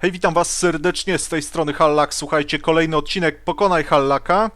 Hej, witam was serdecznie z tej strony Hallak. Słuchajcie, kolejny odcinek Pokonaj Hallaka.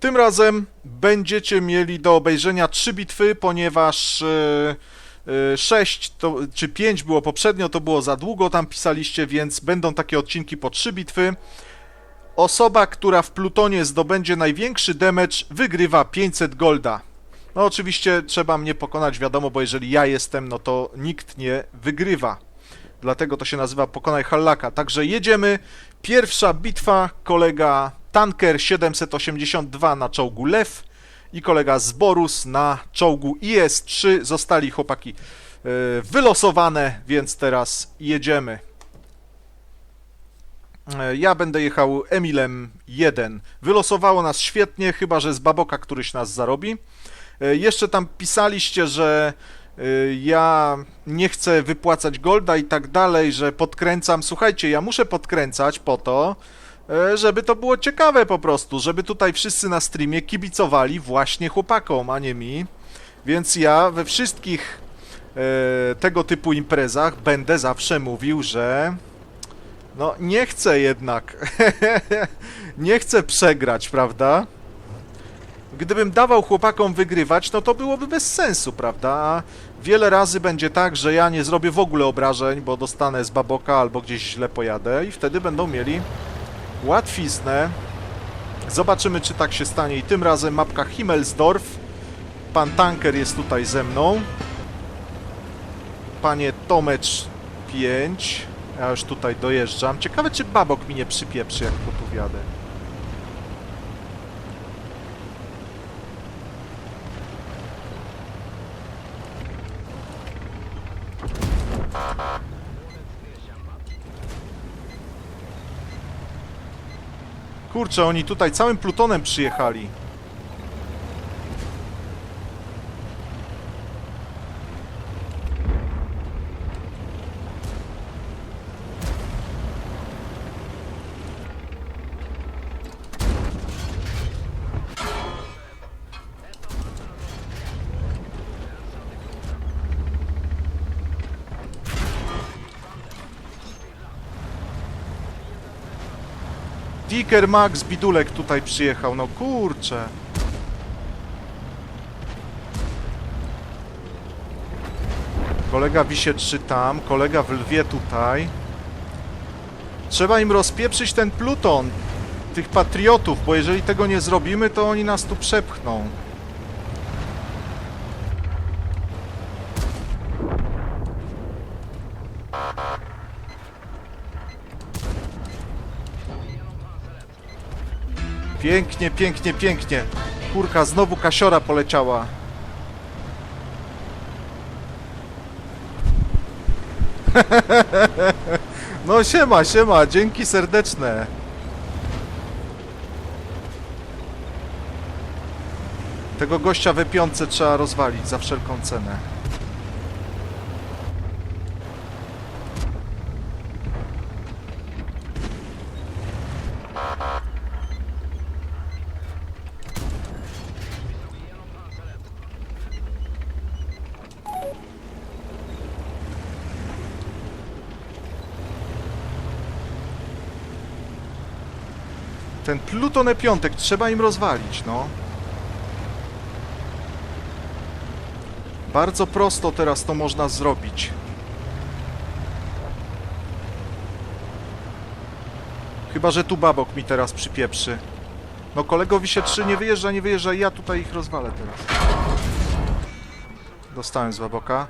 Tym razem będziecie mieli do obejrzenia trzy bitwy, ponieważ e, e, sześć to, czy pięć było poprzednio, to było za długo, tam pisaliście, więc będą takie odcinki po trzy bitwy. Osoba, która w Plutonie zdobędzie największy damage, wygrywa 500 golda. No oczywiście trzeba mnie pokonać, wiadomo, bo jeżeli ja jestem, no to nikt nie wygrywa. Dlatego to się nazywa Pokonaj Hallaka. Także jedziemy. Pierwsza bitwa, kolega Tanker 782 na czołgu Lew i kolega Zborus na czołgu IS-3. Zostali chłopaki e, wylosowane, więc teraz jedziemy. E, Ja będę jechał Emilem 1. Wylosowało nas świetnie, chyba że z Baboka któryś nas zarobi. E, Jeszcze tam pisaliście, że ja nie chcę wypłacać golda i tak dalej, że podkręcam. Słuchajcie, ja muszę podkręcać po to, e, żeby to było ciekawe po prostu, żeby tutaj wszyscy na streamie kibicowali właśnie chłopakom, a nie mi. Więc ja we wszystkich e, tego typu imprezach będę zawsze mówił, że no nie chcę jednak. nie chcę przegrać, prawda? Gdybym dawał chłopakom wygrywać, no to byłoby bez sensu, prawda? A wiele razy będzie tak, że ja nie zrobię w ogóle obrażeń, bo dostanę z baboka albo gdzieś źle pojadę i wtedy będą mieli łatwiznę. Zobaczymy, czy tak się stanie. I tym razem mapka Himmelsdorf. Pan Tanker jest tutaj ze mną. Panie Tomecz 5. Ja już tutaj dojeżdżam. Ciekawe, czy babok mi nie przypieprzy, jak go tu Kurczę, oni tutaj całym plutonem przyjechali. Dicker Max Bidulek tutaj przyjechał, no kurczę. Kolega Wisietrzy tam, kolega w Lwie tutaj. Trzeba im rozpieprzyć ten pluton, tych patriotów, bo jeżeli tego nie zrobimy, to oni nas tu przepchną. Pięknie, pięknie, pięknie. Kurka, znowu kasiora poleciała. No siema, siema, dzięki serdeczne. Tego gościa piątce trzeba rozwalić za wszelką cenę. Ten Pluton piątek trzeba im rozwalić, no. Bardzo prosto teraz to można zrobić. Chyba, że tu babok mi teraz przypieprzy. No kolegowi się trzy nie wyjeżdża, nie wyjeżdża ja tutaj ich rozwalę teraz. Dostałem z baboka.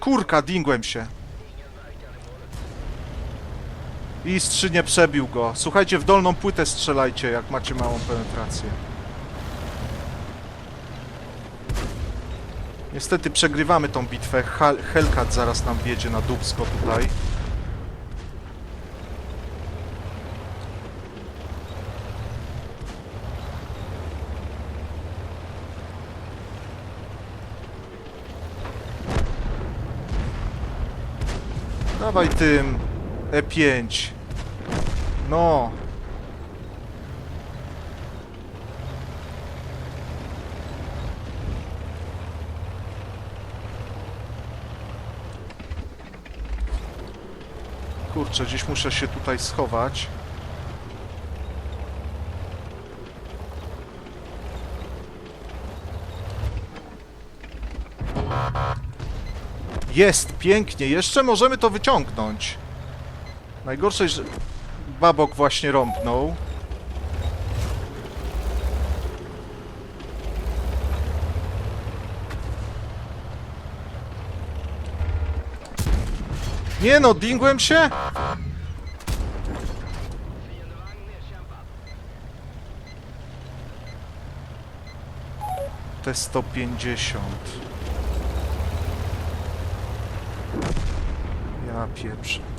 Kurka, dingłem się. I strzy nie przebił go. Słuchajcie, w dolną płytę strzelajcie, jak macie małą penetrację. Niestety przegrywamy tą bitwę. Hel Hellcat zaraz nam wjedzie na dubsko tutaj. Dawaj tym E5. No. Kurczę, gdzieś muszę się tutaj schować. Jest, pięknie. Jeszcze możemy to wyciągnąć. Najgorsze, że babok właśnie rąbnął. Nie no, dingłem się? Te 150. Ja pieprzę.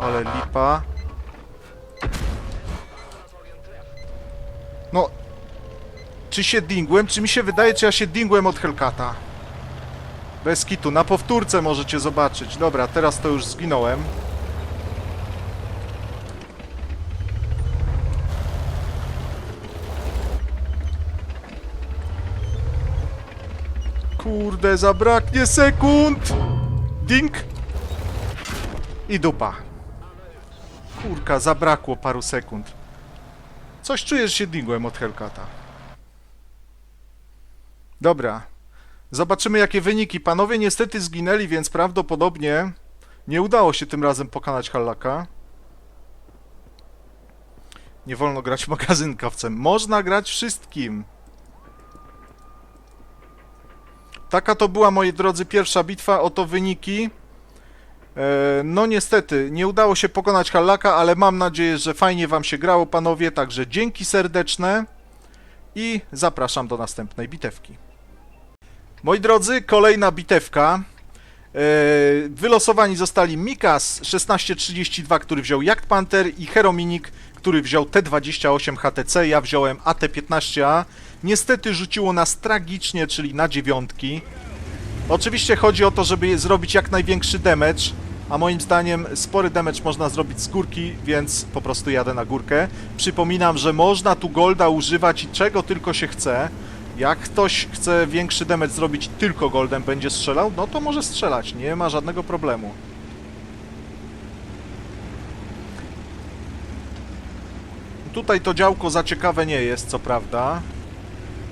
Ale lipa. No. Czy się dingłem, czy mi się wydaje, czy ja się dingłem od Hellcata? Bez kitu. Na powtórce możecie zobaczyć. Dobra, teraz to już zginąłem. Kurde, zabraknie sekund! Ding! I dupa. Kurka, zabrakło paru sekund. Coś czuję, że się dingłem od Hellcata. Dobra. Zobaczymy, jakie wyniki. Panowie niestety zginęli, więc prawdopodobnie nie udało się tym razem pokonać Hallaka. Nie wolno grać magazynkowcem. Można grać wszystkim. Taka to była, moi drodzy, pierwsza bitwa. Oto wyniki. E, No niestety, nie udało się pokonać Hallaka, ale mam nadzieję, że fajnie wam się grało, panowie. Także dzięki serdeczne i zapraszam do następnej bitewki. Moi drodzy, kolejna bitewka. E, Wylosowani zostali Mikas 1632, który wziął Jagd Panther i Herominik, który wziął T28 HTC. Ja wziąłem AT15A. Niestety rzuciło nas tragicznie, czyli na dziewiątki. Oczywiście chodzi o to, żeby zrobić jak największy damage, a moim zdaniem spory damage można zrobić z górki, więc po prostu jadę na górkę. Przypominam, że można tu golda używać i czego tylko się chce. Jak ktoś chce większy damage zrobić tylko goldem, będzie strzelał, no to może strzelać, nie ma żadnego problemu. Tutaj to działko za ciekawe nie jest, co prawda.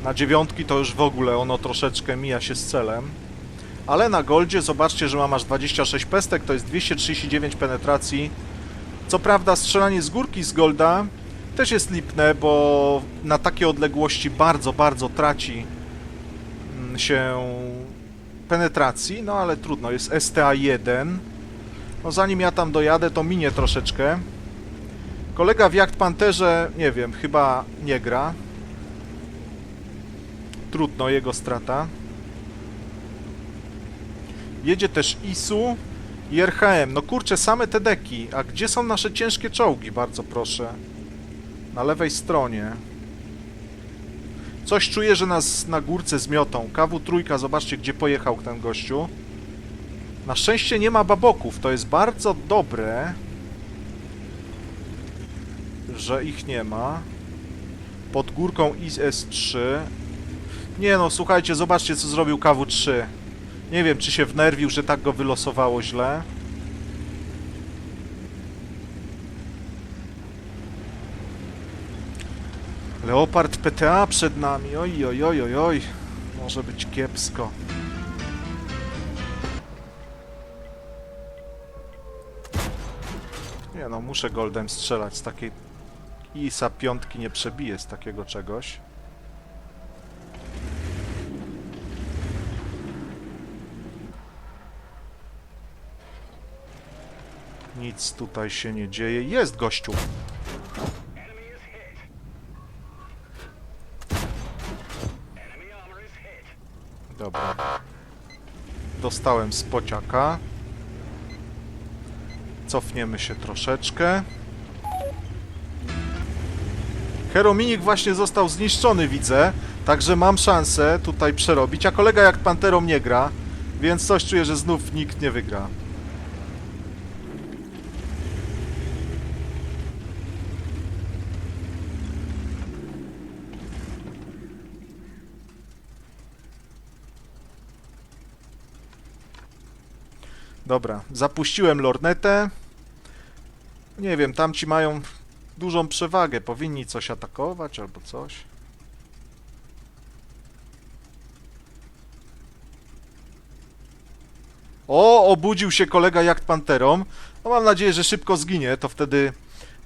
Na dziewiątki to już w ogóle ono troszeczkę mija się z celem. Ale na goldzie zobaczcie, że mam aż 26 pestek, to jest 239 penetracji. Co prawda strzelanie z górki z golda też jest lipne, bo na takie odległości bardzo, bardzo traci mm, się penetracji, no ale trudno, jest STA-1. No zanim ja tam dojadę, to minie troszeczkę. Kolega w Jagd Panterze, nie wiem, chyba nie gra. Trudno, jego strata. Jedzie też ISU i RHM. No kurczę, same te deki. A gdzie są nasze ciężkie czołgi? Bardzo proszę. Na lewej stronie. Coś czuję, że nas na górce zmiotą. KW trójka, zobaczcie gdzie pojechał ten gościu. Na szczęście nie ma baboków. To jest bardzo dobre, że ich nie ma. Pod górką IS-3. Nie no, słuchajcie, zobaczcie co zrobił KW3. Nie wiem, czy się wnerwił, że tak go wylosowało źle. Leopard PTA przed nami. Oj, oj, oj, oj, oj. Może być kiepsko. Nie no, muszę goldem strzelać z takiej... ISA piątki nie przebije z takiego czegoś. Nic tutaj się nie dzieje. Jest gościu. Dobra. Dostałem spociaka. Cofniemy się troszeczkę. Herominik właśnie został zniszczony, widzę. Także mam szansę tutaj przerobić. A kolega jak Panterą nie gra, więc coś czuję, że znów nikt nie wygra. Dobra, zapuściłem lornetę. Nie wiem, tamci mają dużą przewagę. Powinni coś atakować albo coś. O, obudził się kolega Jakt Panterą. No mam nadzieję, że szybko zginie, to wtedy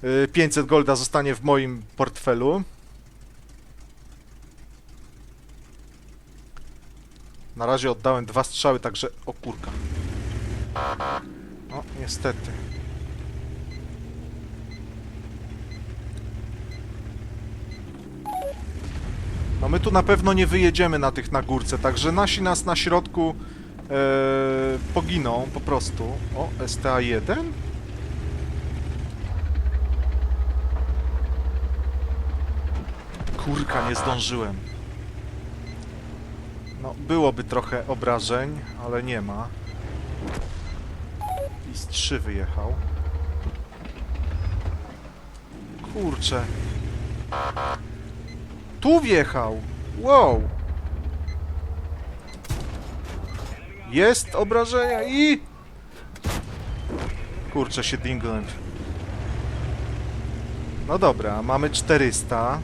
y, 500 golda zostanie w moim portfelu. Na razie oddałem dwa strzały, także... O kurka. No, niestety. No my tu na pewno nie wyjedziemy na tych na górce, także nasi nas na środku e, poginą po prostu. O, STA-1? Kurka, nie zdążyłem. No, byłoby trochę obrażeń, ale nie ma. I z 3 wyjechał. Kurczę. Tu wjechał! Wow! Jest obrażenia i... Kurczę się dingłem. No dobra, mamy 400.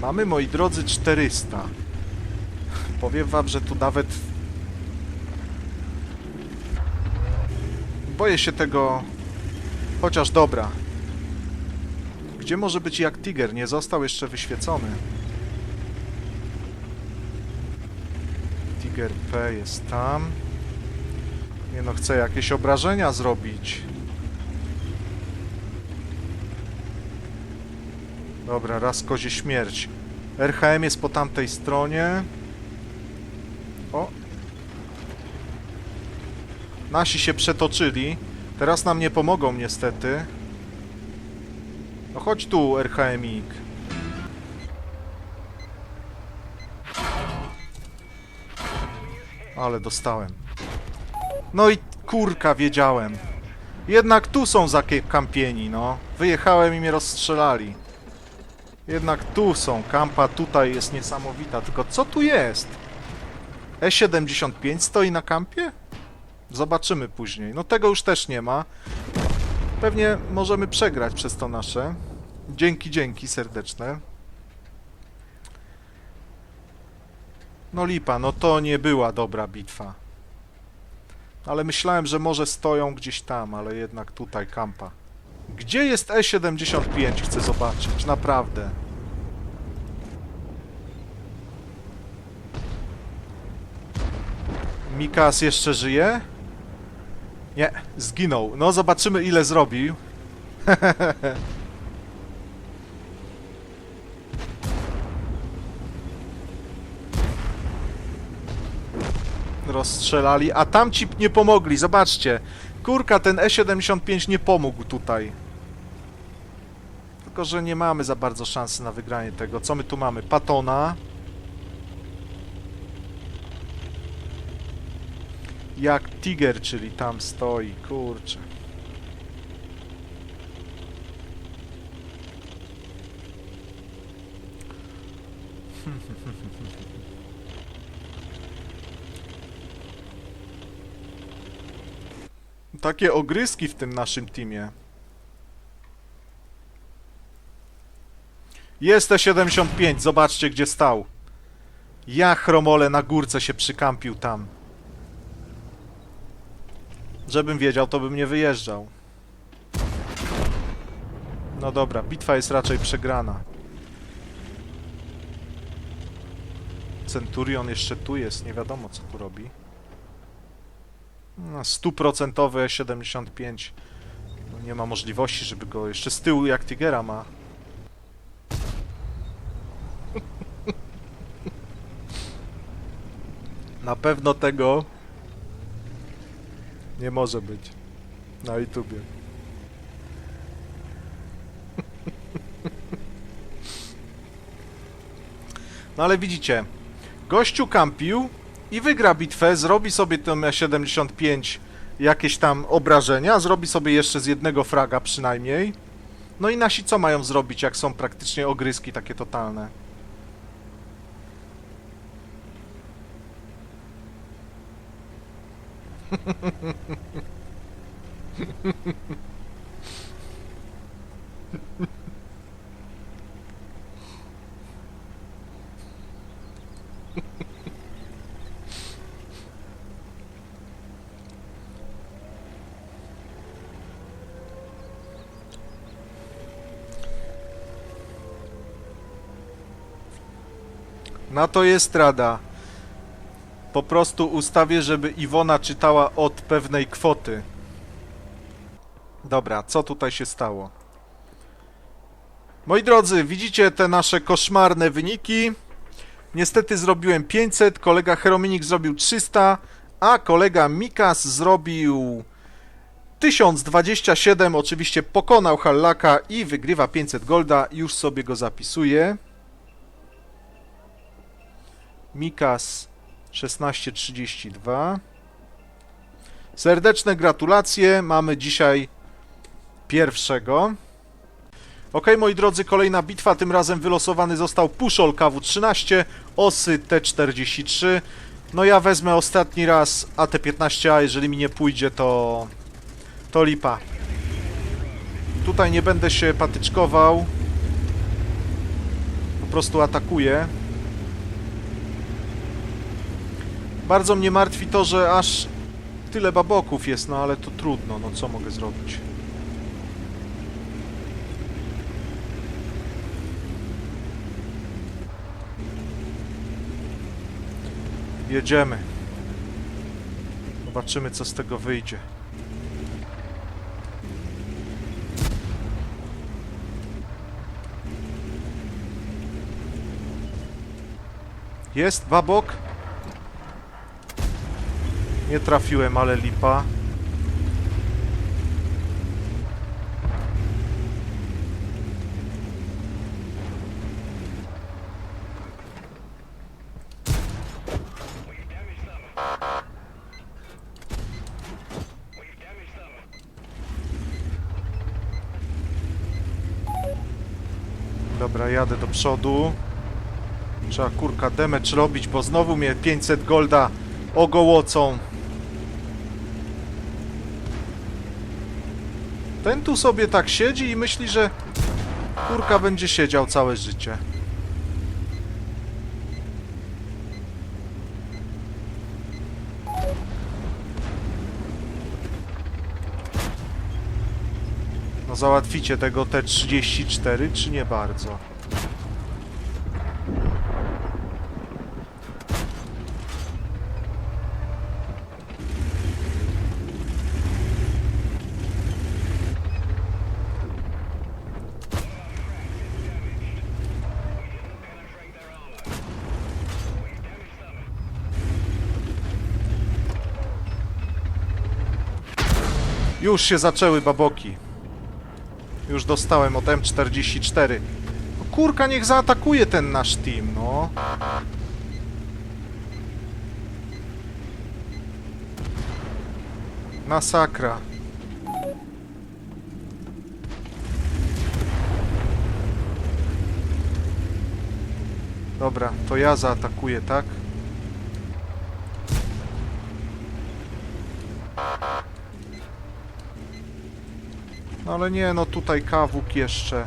Mamy, moi drodzy, 400. Powiem wam, że tu nawet... Boję się tego... Chociaż dobra. Gdzie może być jak Tiger? Nie został jeszcze wyświecony. Tiger P jest tam. Nie no, chcę jakieś obrażenia zrobić. Dobra, raz kozie śmierć. RHM jest po tamtej stronie. Nasi się przetoczyli. Teraz nam nie pomogą niestety. No chodź tu, RHMik. Ale dostałem. No i kurka, wiedziałem. Jednak tu są zakampieni, no. Wyjechałem i mnie rozstrzelali. Jednak tu są. Kampa tutaj jest niesamowita. Tylko co tu jest? E75 stoi na kampie? Zobaczymy później. No tego już też nie ma. Pewnie możemy przegrać przez to nasze. Dzięki, dzięki serdeczne. No lipa, no to nie była dobra bitwa. Ale myślałem, że może stoją gdzieś tam, ale jednak tutaj kampa. Gdzie jest E75? Chcę zobaczyć, naprawdę. Mikas jeszcze żyje? Nie, zginął. No zobaczymy ile zrobił. Rozstrzelali, a tamci nie pomogli, zobaczcie. Kurka, ten E75 nie pomógł tutaj. Tylko, że nie mamy za bardzo szansy na wygranie tego. Co my tu mamy? Patona. Jak Tiger, czyli tam stoi, kurczę. Takie ogryski w tym naszym teamie. Jest T75, zobaczcie gdzie stał. Ja chromole na górce się przykampił tam. Żebym wiedział, to bym nie wyjeżdżał. No dobra, bitwa jest raczej przegrana. Centurion jeszcze tu jest, nie wiadomo co tu robi. No, stuprocentowe 75. No, nie ma możliwości, żeby go jeszcze z tyłu jak Tigera ma. Na pewno tego nie może być na YouTubie. No ale widzicie, gościu kampił i wygra bitwę, zrobi sobie tym E75 jakieś tam obrażenia, zrobi sobie jeszcze z jednego fraga przynajmniej. No i nasi co mają zrobić, jak są praktycznie ogryski takie totalne? Na to jest rada. Po prostu ustawię, żeby Iwona czytała od pewnej kwoty. Dobra, co tutaj się stało? Moi drodzy, widzicie te nasze koszmarne wyniki. Niestety zrobiłem 500, kolega Herominik zrobił 300, a kolega Mikas zrobił 1027. Oczywiście pokonał Hallaka i wygrywa 500 golda. Już sobie go zapisuję. Mikas 1632. Serdeczne gratulacje. Mamy dzisiaj pierwszego. Ok, moi drodzy, kolejna bitwa. Tym razem wylosowany został Puszol KW13, Osy T43. No ja wezmę ostatni raz AT15A, jeżeli mi nie pójdzie, to... to lipa. Tutaj nie będę się patyczkował. Po prostu atakuję. Bardzo mnie martwi to, że aż tyle baboków jest, no ale to trudno, no co mogę zrobić? Jedziemy. Zobaczymy, co z tego wyjdzie. Jest babok? Nie trafiłem, ale lipa. Dobra, jadę do przodu. Trzeba kurka damage robić, bo znowu mnie 500 golda ogołocą. Ten tu sobie tak siedzi i myśli, że kurka będzie siedział całe życie. No załatwicie tego T34, czy nie bardzo? Już się zaczęły baboki. Już dostałem od M44. No kurka, niech zaatakuje ten nasz team, no. Masakra. Dobra, to ja zaatakuję, tak? No ale nie, no tutaj kawuk jeszcze.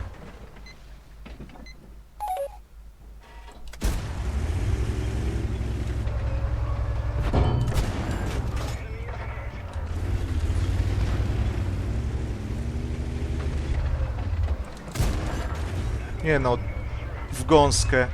Nie no, w gąskę.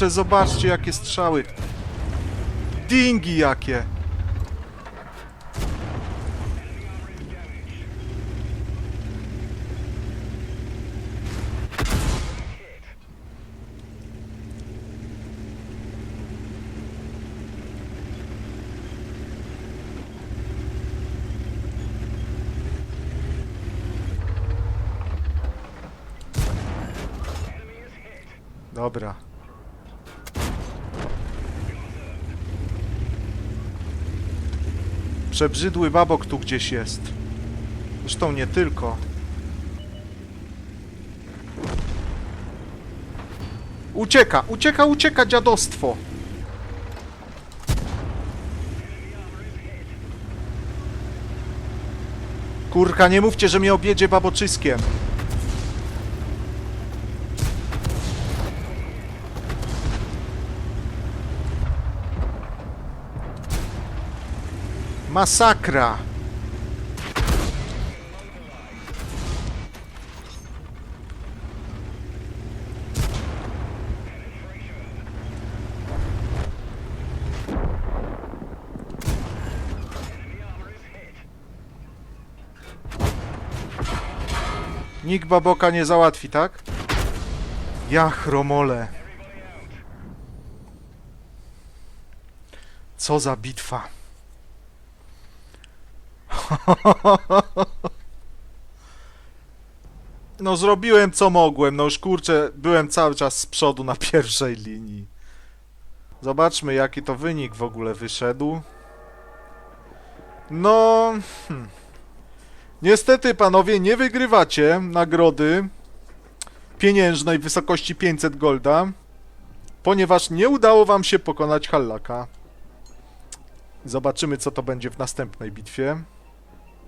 kurczę, zobaczcie jakie strzały. Dingi jakie. Dobra. Przebrzydły babok tu gdzieś jest. Zresztą nie tylko. Ucieka, ucieka, ucieka dziadostwo. Kurka, nie mówcie, że mnie objedzie baboczyskiem. Masakra. Nikt baboka nie załatwi, tak? Ja chromole. Co za bitwa. No zrobiłem co mogłem, no już kurczę, byłem cały czas z przodu na pierwszej linii. Zobaczmy jaki to wynik w ogóle wyszedł. No... Hmm. Niestety panowie nie wygrywacie nagrody pieniężnej w wysokości 500 golda, ponieważ nie udało wam się pokonać Hallaka. Zobaczymy co to będzie w następnej bitwie.